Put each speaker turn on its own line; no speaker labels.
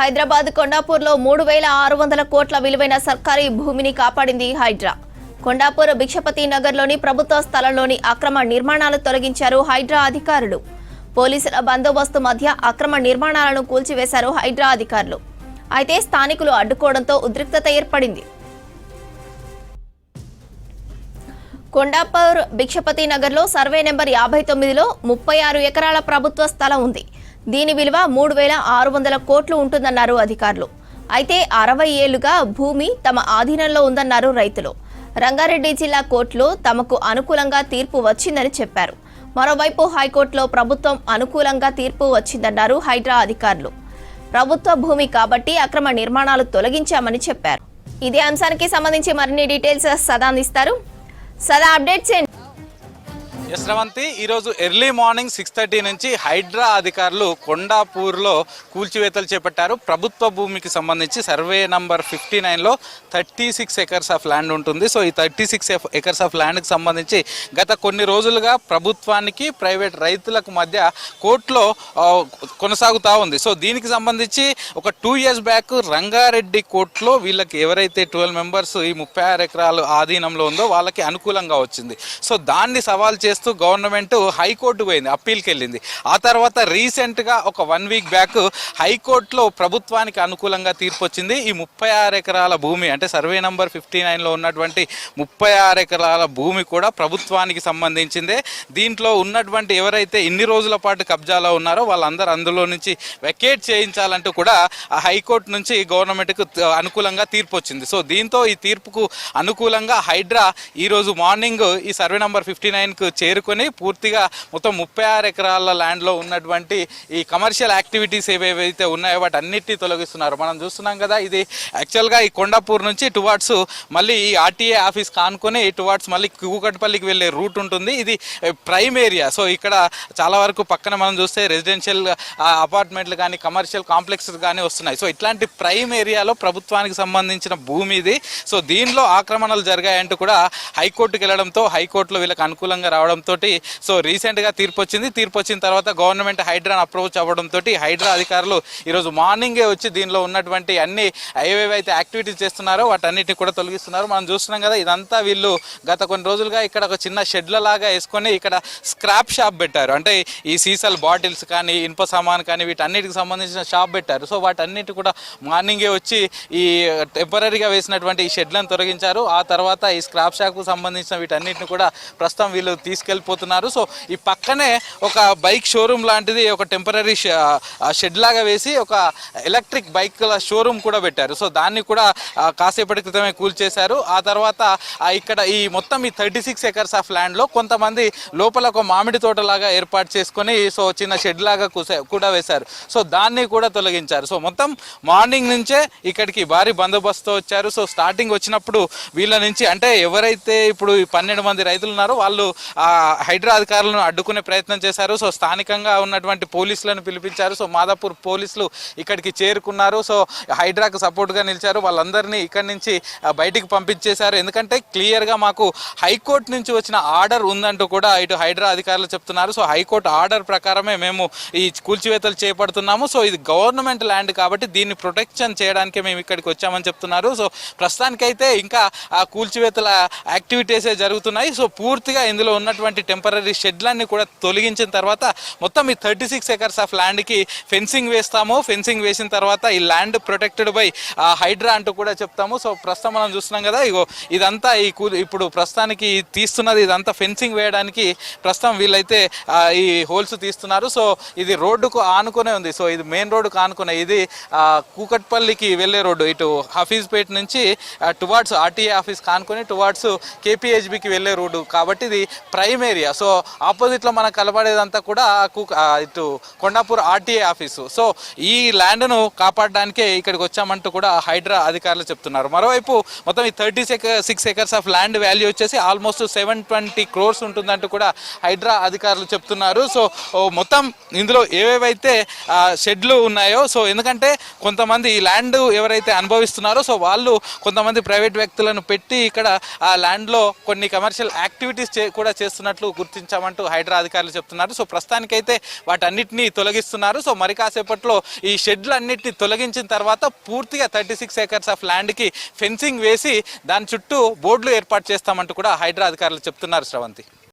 హైదరాబాద్ కొండాపూర్లో మూడు వేల ఆరు వందల కోట్ల విలువైన సర్కారీ భూమిని కాపాడింది హైడ్రా. కొండాపూర్ భిక్షపతి నగర్లోని ప్రభుత్వ స్థలంలోని అక్రమ నిర్మాణాలు తొలగించారు హైడ్రా అధికారులు. పోలీసుల బందోబస్తు మధ్య అక్రమ నిర్మాణాలను కూల్చివేశారు హైడ్రా అధికారులు. అయితే స్థానికులు అడ్డుకోవడంతో ఉద్రిక్తత ఏర్పడింది. కొండాపూర్ భిక్షపతి నగర్లో సర్వే నెంబర్ యాభై తొమ్మిదిలో ముప్పై ఆరు ఎకరాల ప్రభుత్వ స్థలం ఉంది. దీని విలువ మూడు వేల ఆరు వందల కోట్లు ఉంటుందన్నారు అధికారులు. అయితే అరవై ఏళ్ళుగా భూమి తమ ఆధీనంలో ఉందన్నారు రైతులు. రంగారెడ్డి జిల్లా కోర్టులో తమకు అనుకూలంగా తీర్పు వచ్చిందని చెప్పారు. మరోవైపు హైకోర్టులో ప్రభుత్వం అనుకూలంగా తీర్పు వచ్చిందన్నారు హైడ్రా అధికారులు. ప్రభుత్వ భూమి కాబట్టి అక్రమ నిర్మాణాలు తొలగించామని చెప్పారు. ఇదే అంశానికి సంబంధించి మరిన్ని డీటెయిల్స్ సదా అందిస్తారు సదా అప్డేట్స్
ఎస్ రవంతి ఈరోజు ఎర్లీ మార్నింగ్ సిక్స్ థర్టీ నుంచి హైడ్రా అధికారులు కొండాపూర్లో కూల్చివేతలు చేపట్టారు. ప్రభుత్వ భూమికి సంబంధించి సర్వే నంబర్ ఫిఫ్టీ నైన్లో thirty six acres of land ఉంటుంది. సో ఈ థర్టీ సిక్స్ ఎకర్స్ ఆఫ్ ల్యాండ్కి సంబంధించి గత కొన్ని రోజులుగా ప్రభుత్వానికి ప్రైవేట్ రైతులకు మధ్య కోర్టులో కొనసాగుతూ ఉంది. సో దీనికి సంబంధించి ఒక టూ ఇయర్స్ బ్యాక్ రంగారెడ్డి కోర్టులో వీళ్ళకి ఎవరైతే ట్వెల్వ్ మెంబర్స్ ఈ ముప్పై ఆరు ఎకరాలు ఆధీనంలో ఉందో వాళ్ళకి అనుకూలంగా వచ్చింది. సో దాన్ని సవాల్ చేస్తూ గవర్నమెంట్ హైకోర్టు పోయింది అప్పీల్కి వెళ్ళింది ఆ తర్వాత రీసెంట్గా ఒక వన్ వీక్ బ్యాక్ హైకోర్టులో ప్రభుత్వానికి అనుకూలంగా తీర్పు వచ్చింది ఈ ముప్పై ఆరు ఎకరాల భూమి. అంటే సర్వే నంబర్ ఫిఫ్టీ నైన్లో ఉన్నటువంటి ముప్పై ఆరు ఎకరాల భూమి కూడా ప్రభుత్వానికి సంబంధించిందే. దీంట్లో ఉన్నటువంటి ఎవరైతే ఇన్ని రోజుల పాటు కబ్జాలో ఉన్నారో వాళ్ళందరూ అందులో నుంచి వెకేట్ చేయించాలంటూ కూడా ఆ హైకోర్టు నుంచి గవర్నమెంట్కు అనుకూలంగా తీర్పు వచ్చింది సో దీంతో ఈ తీర్పుకు అనుకూలంగా హైడ్రా ఈరోజు మార్నింగ్ ఈ సర్వే నంబర్ ఫిఫ్టీ నైన్కు చేరుకొని పూర్తిగా మొత్తం ముప్పై ఆరు ఎకరాల ల్యాండ్లో ఉన్నటువంటి ఈ కమర్షియల్ యాక్టివిటీస్ ఏవేవైతే ఉన్నాయో వాటి అన్నిటినీ తొలగిస్తున్నారు. మనం చూస్తున్నాం కదా ఇది యాక్చువల్గా ఈ కొండాపూర్ నుంచి టువార్డ్స్ మళ్ళీ ఈ ఆర్టీఏ ఆఫీస్ కానుకొని టువార్డ్స్ మళ్ళీ కూకట్పల్లికి వెళ్ళే రూట్ ఉంటుంది. ఇది ప్రైమ్ ఏరియా. సో ఇక్కడ చాలా వరకు పక్కన మనం చూస్తే రెసిడెన్షియల్ అపార్ట్మెంట్లు కానీ కమర్షియల్ కాంప్లెక్స్ కానీ వస్తున్నాయి. సో ఇట్లాంటి ప్రైమ్ ఏరియాలో ప్రభుత్వానికి సంబంధించిన భూమి ఇది. సో దీనిలో ఆక్రమణలు జరిగాయంటూ కూడా హైకోర్టుకు వెళ్ళడంతో హైకోర్టులో వీళ్ళకి అనుకూలంగా రావడం రావడంతో సో రీసెంట్గా తీర్పు వచ్చింది. తీర్పు వచ్చిన తర్వాత గవర్నమెంట్ హైడ్రాను అప్రోచ్ అవ్వడంతో హైడ్రా అధికారులు ఈరోజు మార్నింగే వచ్చి దీనిలో ఉన్నటువంటి అన్ని ఏవేవైతే యాక్టివిటీస్ చేస్తున్నారో వాటన్నిటిని కూడా తొలగిస్తున్నారు. మనం చూస్తున్నాం కదా ఇదంతా వీళ్ళు గత కొన్ని రోజులుగా ఇక్కడ ఒక చిన్న షెడ్ల లాగా వేసుకొని ఇక్కడ స్క్రాప్ షాప్ పెట్టారు. అంటే ఈ సీసల్ బాటిల్స్ కానీ ఇనుప సామాన్ కానీ వీటన్నిటికి సంబంధించిన షాప్ పెట్టారు. సో వాటన్నిటి కూడా మార్నింగే వచ్చి ఈ టెంపరీగా వేసినటువంటి ఈ షెడ్లను తొలగించారు. ఆ తర్వాత ఈ స్క్రాప్ షాప్కు సంబంధించిన వీటన్నిటిని కూడా ప్రస్తుతం వీళ్ళు తీసుకు తీసుకెళ్ళిపోతున్నారు. సో ఈ పక్కనే ఒక బైక్ షోరూమ్ లాంటిది ఒక టెంపరీ షెడ్ లాగా వేసి ఒక ఎలక్ట్రిక్ బైక్ల షోరూమ్ కూడా పెట్టారు. సో దాన్ని కూడా కాసేపటి క్రితమే కూల్చేశారు ఆ తర్వాత ఇక్కడ ఈ మొత్తం ఈ థర్టీ సిక్స్ ఎకర్స్ ఆఫ్ ల్యాండ్లో కొంతమంది లోపల ఒక మామిడి తోటలాగా ఏర్పాటు చేసుకొని సో చిన్న షెడ్ లాగా కూడా వేశారు. సో దాన్ని కూడా తొలగించారు. సో మొత్తం మార్నింగ్ నుంచే ఇక్కడికి భారీ బందోబస్తు వచ్చారు. సో స్టార్టింగ్ వచ్చినప్పుడు వీళ్ళ నుంచి అంటే ఎవరైతే ఇప్పుడు ఈ పన్నెండు మంది రైతులు ఉన్నారో వాళ్ళు ఆ హైడ్రా అధికారులను అడ్డుకునే ప్రయత్నం చేశారు. సో స్థానికంగా ఉన్నటువంటి పోలీసులను పిలిపించారు. సో మాదాపూర్ పోలీసులు ఇక్కడికి చేరుకున్నారు. సో హైడ్రాకు సపోర్ట్గా నిలిచారు. వాళ్ళందరినీ ఇక్కడి నుంచి బయటికి పంపించేశారు. ఎందుకంటే క్లియర్గా మాకు హైకోర్టు నుంచి వచ్చిన ఆర్డర్ ఉందంటూ కూడా ఇటు హైడ్రా అధికారులు చెప్తున్నారు. సో హైకోర్టు ఆర్డర్ ప్రకారమే మేము ఈ కూల్చివేతలు చేపడుతున్నాము. సో ఇది గవర్నమెంట్ ల్యాండ్ కాబట్టి దీన్ని ప్రొటెక్షన్ చేయడానికే మేము ఇక్కడికి వచ్చామని చెప్తున్నారు. సో ప్రస్తుతానికైతే ఇంకా ఆ కూల్చివేతల యాక్టివిటీసే జరుగుతున్నాయి. సో పూర్తిగా ఇందులో ఉన్నట్టు ఉన్నటువంటి టెంపరీ షెడ్లన్నీ కూడా తొలగించిన తర్వాత మొత్తం ఈ థర్టీ సిక్స్ ఎకర్స్ ఆఫ్ ల్యాండ్కి ఫెన్సింగ్ వేస్తాము. ఫెన్సింగ్ వేసిన తర్వాత ఈ ల్యాండ్ ప్రొటెక్టెడ్ బై హైడ్రా అంటూ కూడా చెప్తాము. సో ప్రస్తుతం మనం చూస్తున్నాం కదా ఇగో ఇదంతా ఈ కూ- ఇప్పుడు ప్రస్తుతానికి తీస్తున్నది ఇదంతా ఫెన్సింగ్ వేయడానికి ప్రస్తుతం వీళ్ళైతే ఈ హోల్స్ తీస్తున్నారు. సో ఇది రోడ్డుకు ఆనుకునే ఉంది. సో ఇది మెయిన్ రోడ్డుకు ఆనుకునే ఇది కూకట్పల్లికి వెళ్ళే రోడ్డు. ఇటు హఫీజ్పేట నుంచి టువార్డ్స్ ఆర్టీఏ ఆఫీస్ కానుకొని టువార్డ్స్ కేపీహెచ్బికి వెళ్ళే రోడ్డు. కాబట్టి ఇది ప్రై క్రైమ్ ఏరియా సో ఆపోజిట్లో మనకు కలబడేదంతా కూడా ఇటు కొండాపూర్ ఆర్టీఏ ఆఫీసు సో ఈ ల్యాండ్ను కాపాడడానికే ఇక్కడికి వచ్చామంటూ కూడా హైడ్రా అధికారులు చెప్తున్నారు. మరోవైపు మొత్తం ఈ thirty six acres of land value వచ్చేసి ఆల్మోస్ట్ సెవెన్ ట్వంటీ క్రోర్స్ ఉంటుందంటూ కూడా హైడ్రా అధికారులు చెప్తున్నారు. సో మొత్తం ఇందులో ఏవేవైతే షెడ్లు ఉన్నాయో సో ఎందుకంటే కొంతమంది ఈ ల్యాండ్ ఎవరైతే అనుభవిస్తున్నారో సో వాళ్ళు కొంతమంది ప్రైవేట్ వ్యక్తులను పెట్టి ఇక్కడ ఆ ల్యాండ్లో కొన్ని కమర్షియల్ యాక్టివిటీస్ కూడా చేస్తున్నారు. వస్తున్నట్లు గుర్తించామంటూ హైడ్రా అధికారులు చెప్తున్నారు. సో ప్రస్తుతానికైతే వాటన్నిటిని తొలగిస్తున్నారు. సో మరి కాసేపట్లో ఈ షెడ్లు అన్నిటిని తొలగించిన తర్వాత పూర్తిగా థర్టీ సిక్స్ ఏకర్స్ ఆఫ్ ల్యాండ్కి ఫెన్సింగ్ వేసి దాని చుట్టూ బోర్డులు ఏర్పాటు చేస్తామంటూ కూడా హైడ్రా అధికారులు చెప్తున్నారు శ్రవంతి.